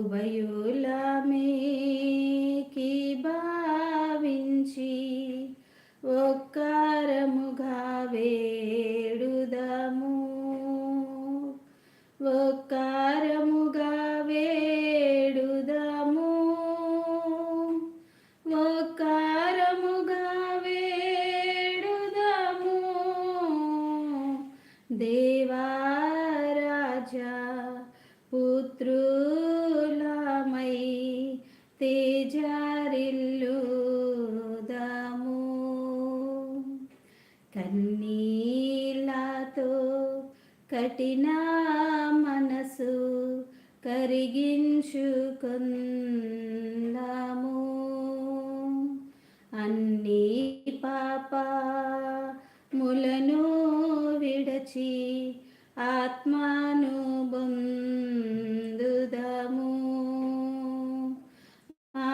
ಉಭಯೋ తేజారిల్లుదాము కన్నీళ్ళతో కఠిన మనసు కరిగించుకుందాము. అన్ని పాప ములను విడచి ఆత్మాను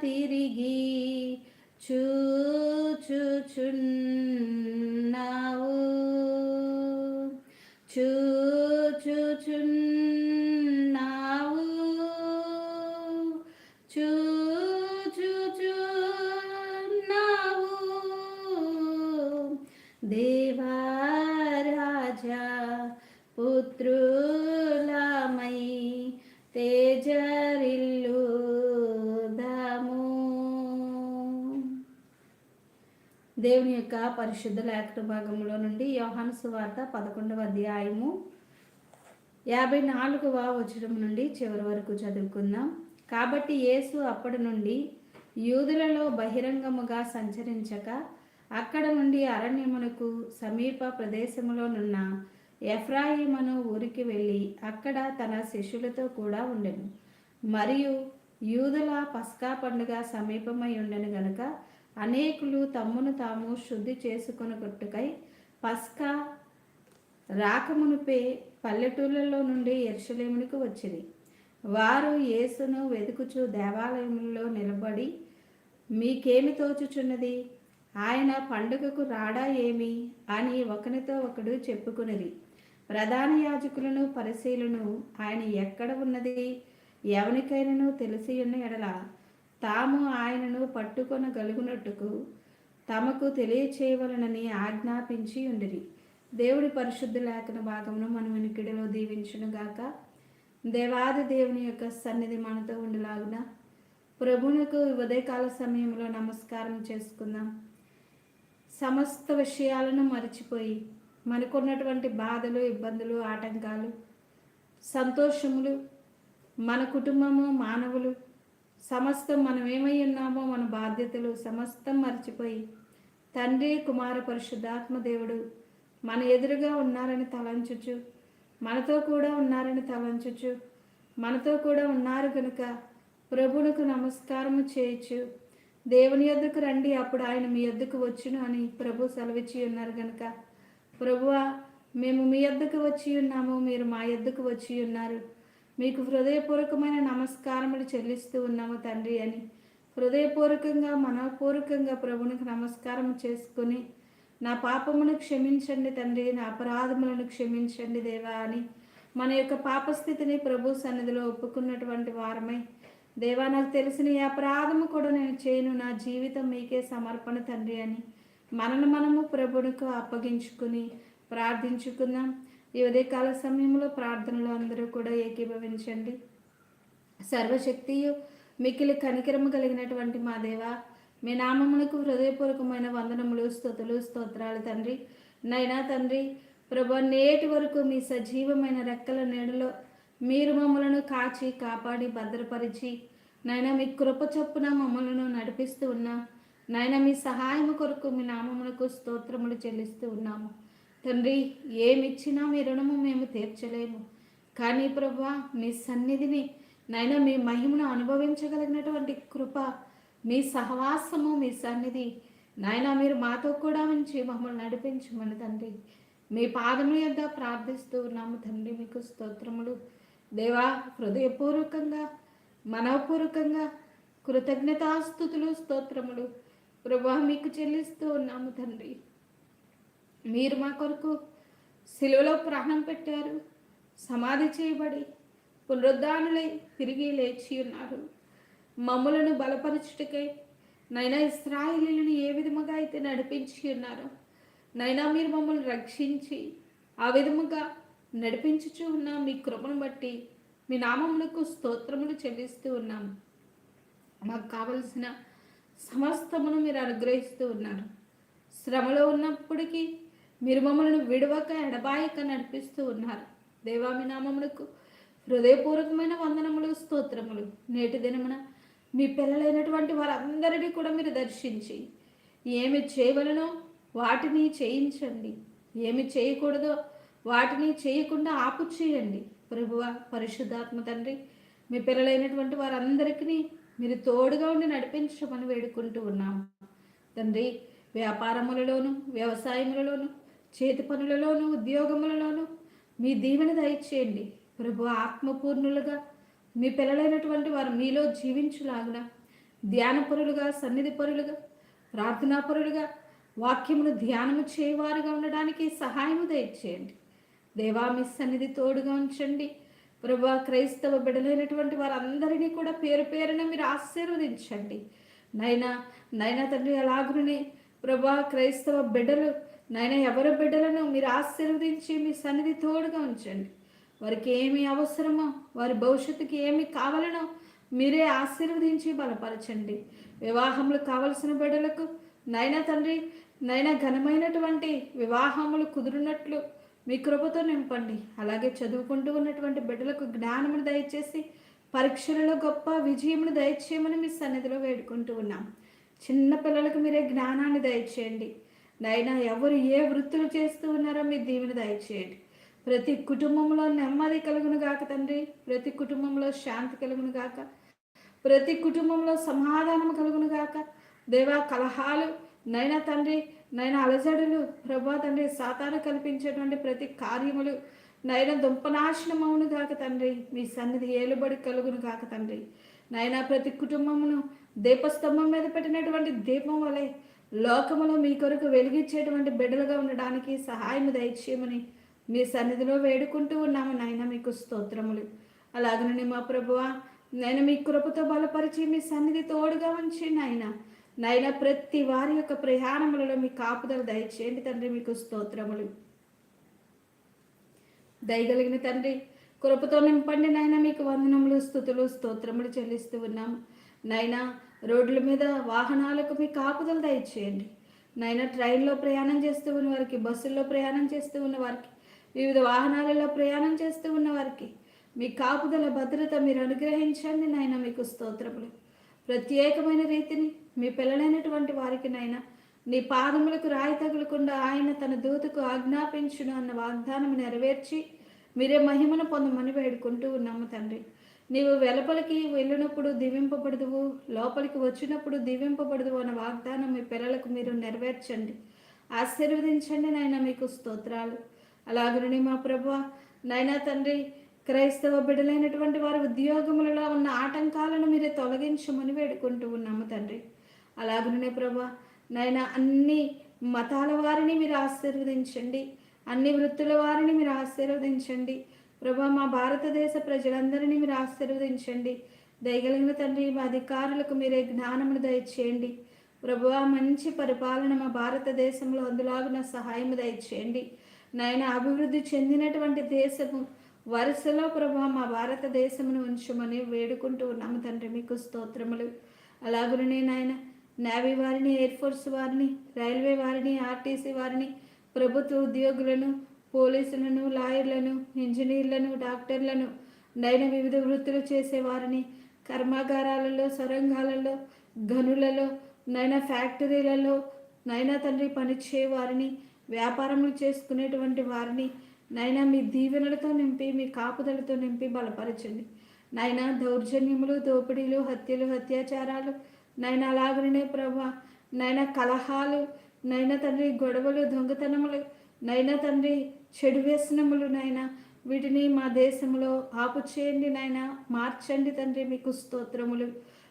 తిరిగి చూచుచున్నావు చూచుచున్నావు చూచుచున్నావు దేవారాజా పుత్రులమై దేవుని యొక్క పరిశుద్ధ లేఖన భాగంలో నుండి యోహాను సువార్త పదకొండవ అధ్యాయము యాభై నాలుగవ వచనం నుండి చివరి వరకు చదువుకుందాం. కాబట్టి యేసు అప్పటి నుండి యూదులలో బహిరంగముగా సంచరించక అక్కడ నుండి అరణ్యమునకు సమీప ప్రదేశములోనున్న ఎఫ్రాయిమను ఊరికి వెళ్ళి అక్కడ తన శిష్యులతో కూడా ఉండెను. మరియు యూదుల పస్కా పండుగ సమీపమై ఉండను గనుక అనేకులు తమ్మును తాము శుద్ధి చేసుకొనుకొట్టుకై పస్కా రాకమునుపే పల్లెటూళ్ళలో నుండి ఎర్షలేమునికి వచ్చింది వారు యేసును వెతుకుచు దేవాలయంలో నిలబడి మీకేమి తోచుచున్నది? ఆయన పండుగకు రాడా ఏమి? అని ఒకనితో ఒకడు చెప్పుకున్నది ప్రధాన యాజకులను పరిశీలను ఆయన ఎక్కడ ఉన్నది? ఎవరికైనాను తెలిసి ఉన్న ఎడల తాము ఆయనను పట్టుకొనగలుగునట్టుకు తమకు తెలియచేయవలనని ఆజ్ఞాపించి ఉండిరి. దేవుడి పరిశుద్ధ లేఖన భాగమును మనం వెనుకిడలో దీవించునుగాక. దేవాది దేవుని యొక్క సన్నిధి మనతో ఉండలాగున ప్రభునకు ఉదయకాల సమయంలో నమస్కారం చేసుకుందాం. సమస్త విషయాలను మర్చిపోయి మనకున్నటువంటి బాధలు ఇబ్బందులు ఆటంకాలు సంతోషములు మన కుటుంబము మానవులు సమస్తం మనం ఏమై ఉన్నామో మన బాధ్యతలు సమస్తం మర్చిపోయి తండ్రి కుమార పరిశుద్ధాత్మ దేవుడు మన ఎదురుగా ఉన్నారని తలంచుచు మనతో కూడా ఉన్నారని తలంచుచు మనతో కూడా ఉన్నారు కనుక ప్రభువునకు నమస్కారము చేయొచ్చు దేవుని యొద్దకు రండి అప్పుడు ఆయన మీ యొద్దకు వచ్చును అని ప్రభు సెలవిచ్చి ఉన్నారు కనుక ప్రభువా మేము మీ యొద్దకు వచ్చి ఉన్నాము మీరు మా యొద్దకు వచ్చి ఉన్నారు. మీకు హృదయపూర్వకమైన నమస్కారములు చెల్లిస్తూ ఉన్నాము తండ్రి అని. హృదయపూర్వకంగా మనపూర్వకంగా ప్రభునికి నమస్కారం చేసుకుని నా పాపమును క్షమించండి తండ్రి నా అపరాధములను క్షమించండి దేవా అని. మన యొక్క పాపస్థితిని ప్రభు సన్నిధిలో ఒప్పుకున్నటువంటి వారమై దేవా నాకు తెలిసిన ఈ అపరాధము కూడా నేను చేయను నా జీవితం మీకే సమర్పణ తండ్రి అని. మనను మనము ప్రభునికి అప్పగించుకుని ప్రార్థించుకుందాం. ఈ ఉదయకాల సమయంలో ప్రార్థనలో అందరూ కూడా ఏకీభవించండి. సర్వశక్తియు మిక్కిలి కనికరము కలిగినటువంటి మా దేవ మీ నామమునకు హృదయపూర్వకమైన వందనములు స్థుతులు స్తోత్రాలు తండ్రి. నైనా తండ్రి ప్రభు నేటి వరకు మీ సజీవమైన రెక్కల నీడలో మీరు మమ్మలను కాచి కాపాడి భద్రపరిచి నైనా మీ కృప చొప్పున మమ్మలను నడిపిస్తూ ఉన్నా. నాయన మీ సహాయము కొరకు మీ నామమునకు స్తోత్రములు చెల్లిస్తూ ఉన్నాము. తండ్రి ఏమిచ్చినా మీ రుణము మేము తీర్చలేము. కానీ ప్రభా మీ సన్నిధిని నాయన మీ మహిమను అనుభవించగలిగినటువంటి కృప మీ సహవాసము మీ సన్నిధి నాయన మీరు మాతో కూడా ఉంచి మమ్మల్ని నడిపించమని తండ్రి. మీ పాదము యొద్ద ప్రార్థిస్తూ ఉన్నాము తండ్రి మీకు స్తోత్రములు. దేవా హృదయపూర్వకంగా మనవపూర్వకంగా కృతజ్ఞతాస్థుతులు స్తోత్రములు. ప్రభా మీకు చెల్లిస్తూ ఉన్నాము తండ్రి. మీరు మా కొరకు సిలువలో ప్రాణం పెట్టారు. సమాధి చేయబడి పునరుద్ధానులై తిరిగి లేచి ఉన్నారు. మమ్ములను బలపరచుటకై నైనా ఇస్రాయిలీలను ఏ విధముగా అయితే నడిపించి ఉన్నారో నైనా మీరు మమ్మల్ని రక్షించి ఆ విధముగా నడిపించుచూ ఉన్న మీ కృపను బట్టి మీ నామములకు స్తోత్రములు చెల్లిస్తూ ఉన్నాం. మాకు కావలసిన సమస్తమును మీరు అనుగ్రహిస్తూ ఉన్నారు. శ్రమలో ఉన్నప్పటికీ మీరు మమ్మల్ని విడవక ఎడబాయక నడిపిస్తూ ఉన్నారు. దేవామి నామములకు హృదయపూర్వకమైన వందనములు స్తోత్రములు. నేటి దినమున మీ పిల్లలైనటువంటి వారందరినీ కూడా మీరు దర్శించి ఏమి చేయవలనో వాటిని చేయించండి. ఏమి చేయకూడదో వాటిని చేయకుండా ఆపు చేయండి ప్రభువ పరిశుద్ధాత్మ తండ్రి మీ పిల్లలైనటువంటి వారందరికీ మీరు తోడుగా ఉండి నడిపించమని వేడుకుంటూ ఉన్నాము. తండ్రి వ్యాపారములలోను వ్యవసాయములలోను చేతి పనులలోను ఉద్యోగములలోను మీ దీవెన దయచేయండి. ప్రభు ఆత్మపూర్ణులుగా మీ పిల్లలైనటువంటి వారు మీలో జీవించులాగున ధ్యానపరులుగా సన్నిధి పరులుగా ప్రార్థనాపరులుగా వాక్యమును ధ్యానము చేయవారుగా ఉండడానికి సహాయము దయచేయండి. దేవా మీ సన్నిధి తోడుగా ఉంచండి. ప్రభా క్రైస్తవ బిడలైనటువంటి వారందరినీ కూడా పేరు పేరున మీరు ఆశీర్వదించండి. నైనా నైనా తండ్రి అలాగునే ప్రభా క్రైస్తవ బిడ్డలు నాయన ఎవరి బిడ్డలను మీరు ఆశీర్వదించి మీ సన్నిధి తోడుగా ఉంచండి. వారికి ఏమి అవసరమో వారి భవిష్యత్తుకి ఏమి కావాలనో మీరే ఆశీర్వదించి బలపరచండి. వివాహములు కావలసిన బిడ్డలకు నైనా తండ్రి నైనా ఘనమైనటువంటి వివాహములు కుదిరినట్లు మీ కృపతో నింపండి. అలాగే చదువుకుంటూ ఉన్నటువంటి బిడ్డలకు జ్ఞానమును దయచేసి పరీక్షలలో గొప్ప విజయమును దయచేయమని మీ సన్నిధిలో వేడుకుంటూ ఉన్నాం. చిన్న పిల్లలకు మీరే జ్ఞానాన్ని దయచేయండి. నైనా ఎవరు ఏ వృత్తులు చేస్తూ ఉన్నారో మీ దీవెన దయచేయండి. ప్రతి కుటుంబంలో నెమ్మది కలుగును గాక తండ్రి. ప్రతి కుటుంబంలో శాంతి కలుగును గాక. ప్రతి కుటుంబంలో సమాధానం కలుగును గాక. దేవా కలహాలు నైనా తండ్రి నైనా అలజడులు ప్రభా తండ్రి సాతాను కల్పించేటువంటి ప్రతి కార్యములు నైనా దుంపనాశనం అవును గాక తండ్రి. మీ సన్నిధి ఏలుబడి కలుగును గాక తండ్రి. నైనా ప్రతి కుటుంబమును దీపస్తంభం మీద పెట్టినటువంటి దీపం వలె లోకములో మీ కొరకు వెలిగించేటువంటి బిడ్డలుగా ఉండడానికి సహాయం దయచేయమని మీ సన్నిధిలో వేడుకుంటూ ఉన్నాము నాయన మీకు స్తోత్రములు. అలాగనే మా ప్రభువ నేను మీ కృపతో బలపరిచి మీ సన్నిధి తోడుగా ఉంచి నాయన నాయన ప్రతి వారి యొక్క ప్రయాణములలో మీ కాపుదల దయచేయండి తండ్రి మీకు స్తోత్రములు. దయగలిగిన తండ్రి కృపతో నింపండి నాయన మీకు వందనములు స్థుతులు స్తోత్రములు చెల్లిస్తూ ఉన్నాము. నైనా రోడ్ల మీద వాహనాలకు మీ కాపుదలు దయచేయండి. నైనా ట్రైన్లో ప్రయాణం చేస్తూ ఉన్న వారికి బస్సుల్లో ప్రయాణం చేస్తూ ఉన్న వారికి వివిధ వాహనాలలో ప్రయాణం చేస్తూ ఉన్న వారికి మీ కాపుదల భద్రత మీరు అనుగ్రహించండి నాయన మీకు స్తోత్రములు. ప్రత్యేకమైన రీతిని మీ పిల్లలైనటువంటి వారికి నైనా నీ పాదములకు రాయి తగులకుండా ఆయన తన దూతకు ఆజ్ఞాపించును అన్న వాగ్దానం నెరవేర్చి మీరే మహిమను పొందమని వేడుకుంటూ ఉన్నాము తండ్రి. నీవు వెలుపలికి వెళ్ళినప్పుడు దీవింపబడదువు లోపలికి వచ్చినప్పుడు దీవింపబడదు అన్న వాగ్దానం మీ పిల్లలకు మీరు నెరవేర్చండి. ఆశీర్వదించండి నాయన మీకు స్తోత్రాలు. అలాగనే మా ప్రభు నైనా తండ్రి క్రైస్తవ బిడలైనటువంటి వారి ఉద్యోగములలో ఉన్న ఆటంకాలను మీరే తొలగించమని వేడుకుంటూ ఉన్నాము తండ్రి. అలాగనే ప్రభా నాయన అన్ని మతాల వారిని మీరు ఆశీర్వదించండి. అన్ని వృత్తుల వారిని మీరు ఆశీర్వదించండి. ప్రభా మా భారతదేశ ప్రజలందరినీ మీరు ఆశీర్వదించండి. దయగలిగిన తండ్రి మా అధికారులకు మీరే జ్ఞానమును దయచేయండి. ప్రభు మంచి పరిపాలన మా భారతదేశంలో అందులాగున సహాయం దయచేయండి. నాయన అభివృద్ధి చెందినటువంటి దేశము వరుసలో ప్రభా మా భారతదేశమును ఉంచమని వేడుకుంటూ ఉన్నాము తండ్రి. మీకు స్తోత్రములు. అలాగునే నాయన నేవీ వారిని ఎయిర్ ఫోర్స్ వారిని రైల్వే వారిని ఆర్టీసీ వారిని ప్రభుత్వ ఉద్యోగులను పోలీసులను లాయర్లను ఇంజనీర్లను డాక్టర్లను నైన వివిధ వృత్తులు చేసేవారిని కర్మాగారాలలో సొరంగాలలో గనులలో నైనా ఫ్యాక్టరీలలో నైనా తండ్రి పనిచేవారిని వ్యాపారములు చేసుకునేటువంటి వారిని నైనా మీ దీవెనలతో నింపి మీ కాపుదలతో నింపి బలపరచండి. నైనా దౌర్జన్యములు దోపిడీలు హత్యలు అత్యాచారాలు నైనా అలాగనే ప్రభా నైనా కలహాలు నైనా తండ్రి గొడవలు దొంగతనములు నైనా తండ్రి చెడు వ్యసనములు నైనా వీటిని మా దేశంలో ఆపు చేయండి నాయన మార్చండి తండ్రి మీకు స్తోత్రములు.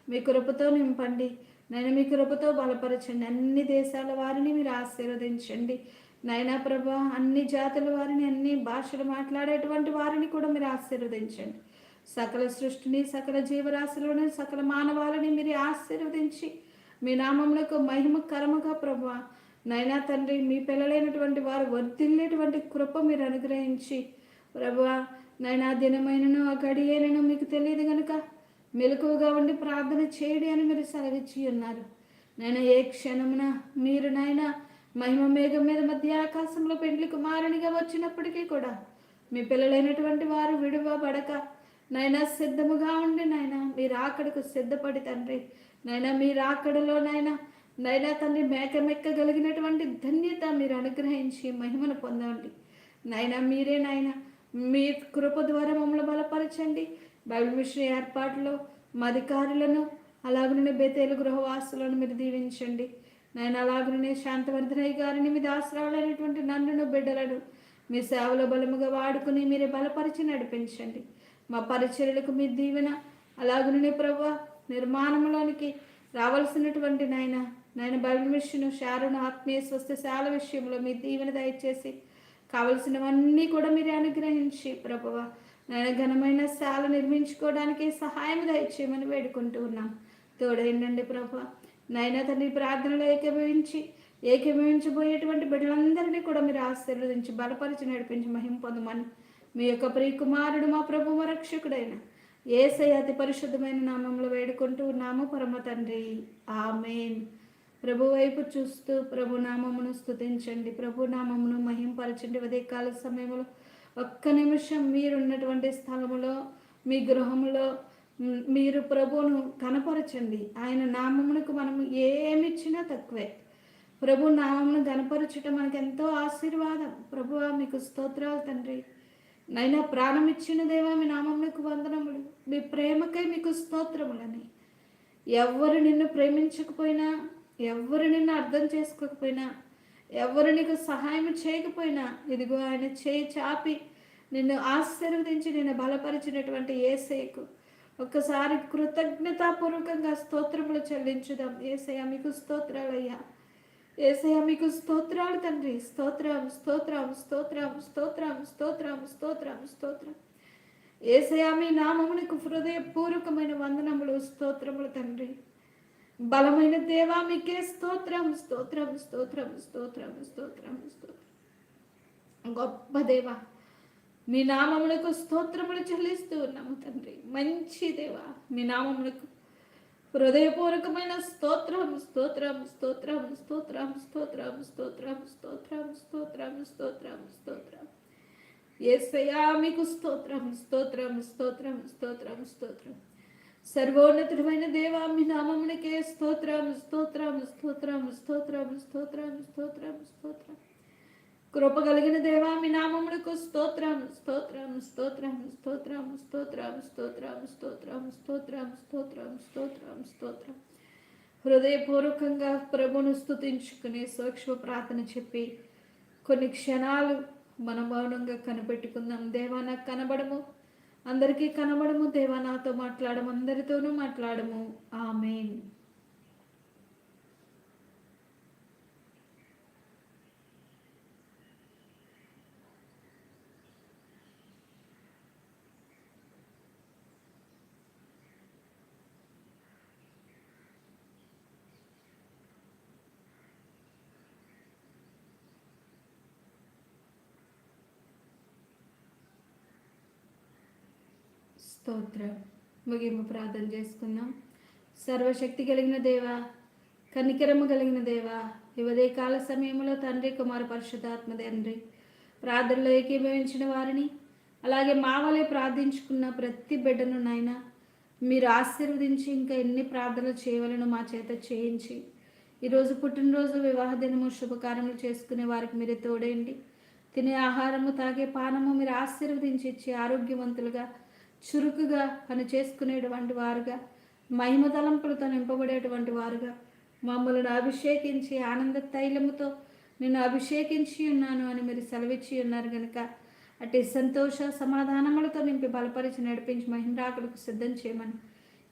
మీ కృపతో నింపండి నేను మీ కృపతో బలపరచండి అన్ని దేశాల వారిని మీరు ఆశీర్వదించండి. నైనా ప్రభా అన్ని జాతుల వారిని అన్ని భాషలు మాట్లాడేటువంటి వారిని కూడా మీరు ఆశీర్వదించండి. సకల సృష్టిని సకల జీవరాశులను సకల మానవాళిని మీరు ఆశీర్వదించి మీ నామములకు మహిమకరముగా ప్రభా నైనా తండ్రి మీ పిల్లలైనటువంటి వారు వర్తిల్లేటువంటి కృప మీరు అనుగ్రహించి ప్రభా నైనా దినమైనను ఆ గడియేనను మీకు తెలియదు కనుక మెలకువగా ఉండి ప్రార్థన చేయడి అని మీరు సెలవిచ్చి ఉన్నారు. నేను ఏ క్షణమున మీరు నాయన మహిమ మేఘం మీద మధ్య ఆకాశంలో పెండ్లి కుమారునిగా వచ్చినప్పటికీ కూడా మీ పిల్లలైనటువంటి వారు విడువబడక నైనా సిద్ధముగా ఉండి నాయన మీరు ఆకడకు సిద్ధపడి తండ్రి. నైనా మీరు ఆకడలో నైనా నైనా తండ్రి మేకమెక్కగలిగినటువంటి ధన్యత మీరు అనుగ్రహించి మహిమను పొందండి. నాయన మీరే నాయన మీ కృప ద్వారా మమ్మల్ని బలపరచండి. బైబిల్ మిషన్ ఏర్పాటులో మా అధికారులను అలాగనే బేతేలు గృహవాసులను మీరు దీవించండి. నేను అలాగనే శాంతవర్ధనయ్య గారిని మీ దాసరాలైనటువంటి నన్నును బిడ్డలను మీ సేవలో బలముగా వాడుకుని మీరే బలపరిచి నడిపించండి. మా పరిచర్యలకు మీ దీవెన అలాగనే ప్రభు నిర్మాణంలోనికి రావాల్సినటువంటి నాయన నాయన బైబిల్ షారును శారును ఆత్మీయ స్వస్థశాల విషయంలో మీ దీవెన దయచేసి కావలసినవన్నీ కూడా మీరు అనుగ్రహించి ప్రభువ. నేను ఘనమైన శాల నిర్మించుకోవడానికి సహాయం దయచేయమని వేడుకుంటూ ఉన్నాం. తోడైండండి ప్రభు నైనా తండ్రి ప్రార్థనలో ఏకీభవించి ఏకీభవించబోయేటువంటి బిడ్డలందరినీ కూడా మీరు ఆశీర్వదించి బలపరిచి నడిపించి మహిం పొందమని మీ యొక్క ప్రియకుమారుడు మా ప్రభు రక్షకుడైన ఏసై అతి పరిశుద్ధమైన నామంలో వేడుకుంటూ ఉన్నాము. పరమ తండ్రి. ఆమెన్. ప్రభు వైపు చూస్తూ ప్రభు నామమును స్తుతించండి. ప్రభు నామమును మహింపరచండి ఉదయకాల సమయంలో ఒక్క నిమిషం మీరున్నటువంటి స్థలములో మీ గృహంలో మీరు ప్రభువును కనపరచండి ఆయన నామమునకు మనము ఏమిచ్చినా తక్కువే. ప్రభు నామమును కనపరచటం మనకు ఎంతో ఆశీర్వాదం. ప్రభు మీకు స్తోత్రాలు తండ్రి. నైనా ప్రాణం ఇచ్చిన దేవా మీ నామమునకు వందనములు. మీ ప్రేమకై మీకు స్తోత్రములని. ఎవరు నిన్ను ప్రేమించకపోయినా ఎవరు నిన్ను అర్థం చేసుకోకపోయినా ఎవరు నీకు సహాయం చేయకపోయినా ఇదిగో ఆయన చేయి చాపి నిన్ను ఆశీర్వదించి నిన్ను బలపరిచినటువంటి ఏసేకు ఒక్కసారి కృతజ్ఞతాపూర్వకంగా స్తోత్రములు చెల్లించుదాం. ఏసయ్య మీకు స్తోత్రాలయ్యా ఏసయ్య మీకు స్తోత్రాలు తండ్రి. స్తోత్రం స్తోత్రం స్తోత్రం స్తోత్రం స్తోత్రం స్తోత్రం స్తోత్రం. ఏసయ్య మీ నామమునకు హృదయపూర్వకమైన వందనములు స్తోత్రములు తండ్రి. బలమైన దేవా మీకే స్తోత్రం స్తోత్రం స్తోత్రం స్తోత్రం స్తోత్రం స్తోత్రం గొప్ప దేవా మీ నామములకు స్తోత్రములు చెల్లిస్తూ ఉన్నాము తండ్రి మంచి దేవా మీ నామములకు హృదయపూర్వకమైన స్తోత్రం స్తోత్రం స్తోత్రం స్తోత్రం స్తోత్రం స్తోత్రం స్తోత్రం స్తోత్రం స్తోత్రం స్తోత్రం ఏసయా మీకు స్తోత్రం స్తోత్రం స్తోత్రం స్తోత్రం స్తోత్రం సర్వోన్నతుడమైన దేవా మీ నామమునికే స్తోత్రం స్తోత్రం స్తోత్రం స్తోత్రం స్తోత్రం స్తోత్రం స్తోత్రం కృప కలిగిన దేవా మీ నామమునకు స్తోత్రం స్తోత్రం స్తోత్రం స్తోత్రం స్తోత్రం స్తోత్రం స్తోత్రం స్తోత్రం స్తోత్రం స్తోత్రం స్తోత్రం హృదయపూర్వకంగా ప్రభును స్తుతించుకుని సూక్ష్మ ప్రార్థన చెప్పి కొన్ని క్షణాలు మన మౌనంగా కనిపెట్టుకుందాం దేవా నాకు కనబడము అందరికీ కనబడము దేవా నాతో మాట్లాడము అందరితోనూ మాట్లాడము. ఆమెన్. స్తోత్రం. ముగింపు ప్రార్థన చేసుకుందాం. సర్వశక్తి కలిగిన దేవ కనికరము కలిగిన దేవ ఇవదే కాల సమయంలో తండ్రి కుమార పరిశుద్ధాత్మ తండ్రి. ప్రార్థనలో ఏకీభవించిన వారిని అలాగే మా వలె ప్రార్థించుకున్న ప్రతి బిడ్డను నాయన మీరు ఆశీర్వదించి ఇంకా ఎన్ని ప్రార్థనలు చేయవలను మా చేత చేయించి ఈరోజు పుట్టినరోజు వివాహ దినము శుభకార్యములు చేసుకునే వారికి మీరే తోడేయండి తినే ఆహారము తాగే పానము మీరు ఆశీర్వదించి ఇచ్చి ఆరోగ్యవంతులుగా చురుకుగా పని చేసుకునేటువంటి వారుగా మహిమ తలంపులతో నింపబడేటువంటి వారుగా మమ్మల్ని అభిషేకించి ఆనంద తైలముతో నేను అభిషేకించి ఉన్నాను అని మీరు సెలవిచ్చి ఉన్నారు కనుక అట్టి సంతోష సమాధానములతో నింపి బలపరిచి నడిపించి మహింద్రాకులకు సిద్ధం చేయమని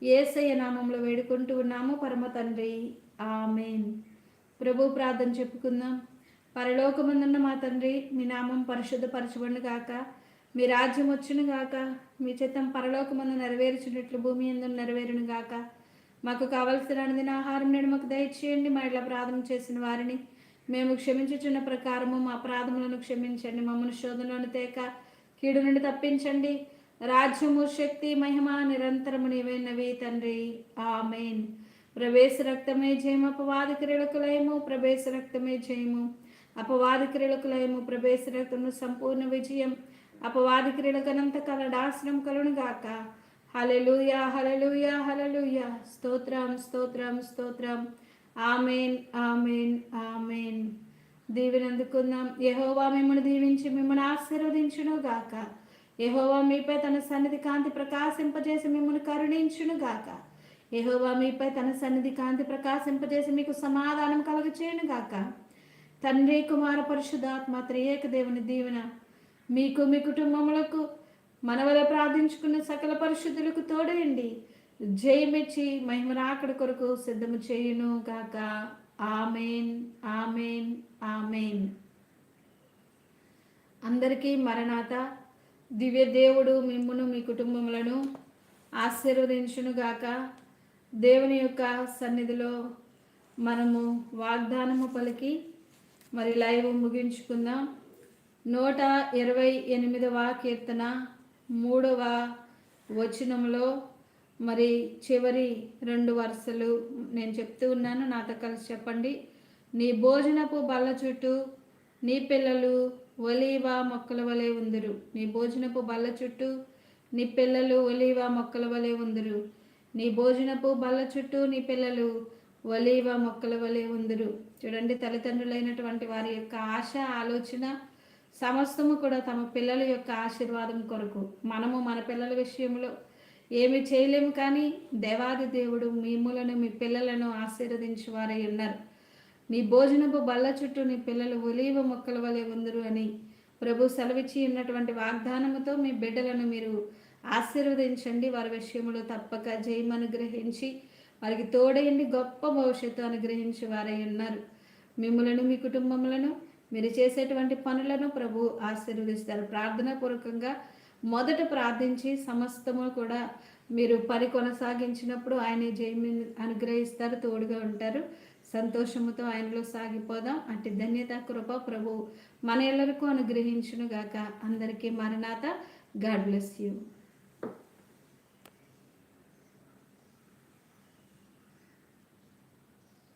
ఏసయ్య నామంలో వేడుకుంటూ ఉన్నాము. పరమ తండ్రి ఆమెన్. ప్రభు ప్రార్థన చెప్పుకుందాం. పరలోకమందున్న మా తండ్రి మీ నామం పరిశుద్ధపరచబడిన గాక. మీ రాజ్యం వచ్చును గాక. మీ చిత్తం పరలోకమును నెరవేర్చినట్లు భూమి ఎందు నెరవేరును గాక. మాకు కావలసిన అనుదిన ఆహారం నేడు మాకు దయచేయండి. మా ఇట్లా ప్రార్థన చేసిన వారిని మేము క్షమించుచున్న ప్రకారము మా అపరాధములను క్షమించండి. మమ్మల్ని శోధనలను తేక కీడు నుండి తప్పించండి. రాజ్యము శక్తి మహిమ నిరంతరము నీవైనవి తండ్రి. ఆమెన్. ప్రవేశ రక్తమే జయము అపవాది క్రియలకు లయము ప్రవేశ రక్తమే జయము. అపవాది క్రియలకు లయము ప్రవేశ రక్తము సంపూర్ణ విజయం. అపవాది క్రీడకనంత కల నాశనం కలును గాక హలలుయా హలలుయా హలెలుయా స్తోత్రం స్తోత్రం స్తోత్రం. Amen amen amen. దీవెనందుకుందాం యహోవా మిమ్మల్ని దీవించి మిమ్మల్ని ఆశీర్వదించును గాక యహోవా మీపై తన సన్నిధి కాంతి ప్రకాశింపజేసి మిమ్మల్ని కరుణించును గాక యహోవా మీపై తన సన్నిధి కాంతి ప్రకాశింపజేసి మీకు సమాధానం కలుగచేయను గాక తండ్రి కుమార పరిశుధాత్మ త్రియేక దేవుని దీవెన మీకు మీ కుటుంబములకు మనవల ప్రార్థించుకున్న సకల పరిశుద్ధులకు తోడయండి. జయమిచ్చి మహిమరాకడ కొరకు సిద్ధము చేయును గాక. Amen amen amen. అందరికీ మరణాత. దివ్య దేవుడు మిమ్మును మీ కుటుంబములను ఆశీర్వదించును గాక. దేవుని యొక్క సన్నిధిలో మనము వాగ్దానము పలికి మరి లైవ్ ముగించుకుందాం. నూట ఇరవై ఎనిమిదవ కీర్తన మూడవ వచనంలో మరి చివరి రెండు వరుసలు నేను చెప్తూ ఉన్నాను నాతో కలిసి చెప్పండి. నీ భోజనపు బల్ల చుట్టూ నీ పిల్లలు ఒలీవా మొక్కల వలె ఉందరు. నీ భోజనపు బల్ల చుట్టూ నీ పిల్లలు ఒలీవా మొక్కల వలె ఉందరు. నీ భోజనపు బల్ల చుట్టూ నీ పిల్లలు ఒలీవా మొక్కల వలె ఉందరు. చూడండి తల్లిదండ్రులైనటువంటి వారి యొక్క ఆశ ఆలోచన సమస్తము కూడా తమ పిల్లల యొక్క ఆశీర్వాదం కొరకు మనము మన పిల్లల విషయంలో ఏమి చేయలేము కానీ దేవాది దేవుడు మిమ్ములను మీ పిల్లలను ఆశీర్వదించి వారై ఉన్నారు. నీ భోజనపు బల్ల చుట్టూ నీ పిల్లలు ఒలీవ మొక్కల వలె ఉందరు అని ప్రభు సెలవిచ్చి ఉన్నటువంటి వాగ్దానముతో మీ బిడ్డలను మీరు ఆశీర్వదించండి. వారి విషయంలో తప్పక జయం అనుగ్రహించి వారికి తోడయండి గొప్ప భవిష్యత్తు అనుగ్రహించి వారై ఉన్నారు. మిమ్మలను మీ కుటుంబములను మీరు చేసేటువంటి పనులను ప్రభు ఆశీర్వదిస్తారు. ప్రార్థనాపూర్వకంగా మొదట ప్రార్థించి సమస్తము కూడా మీరు పని కొనసాగించినప్పుడు ఆయన జయమి అనుగ్రహిస్తారు తోడుగా ఉంటారు. సంతోషముతో ఆయనలో సాగిపోదాం. అట్టి ధన్యత కృప ప్రభు మన ఎల్లరికూ అనుగ్రహించును గాక అందరికీ మరణాత గాడ్ బ్లెస్ యూ.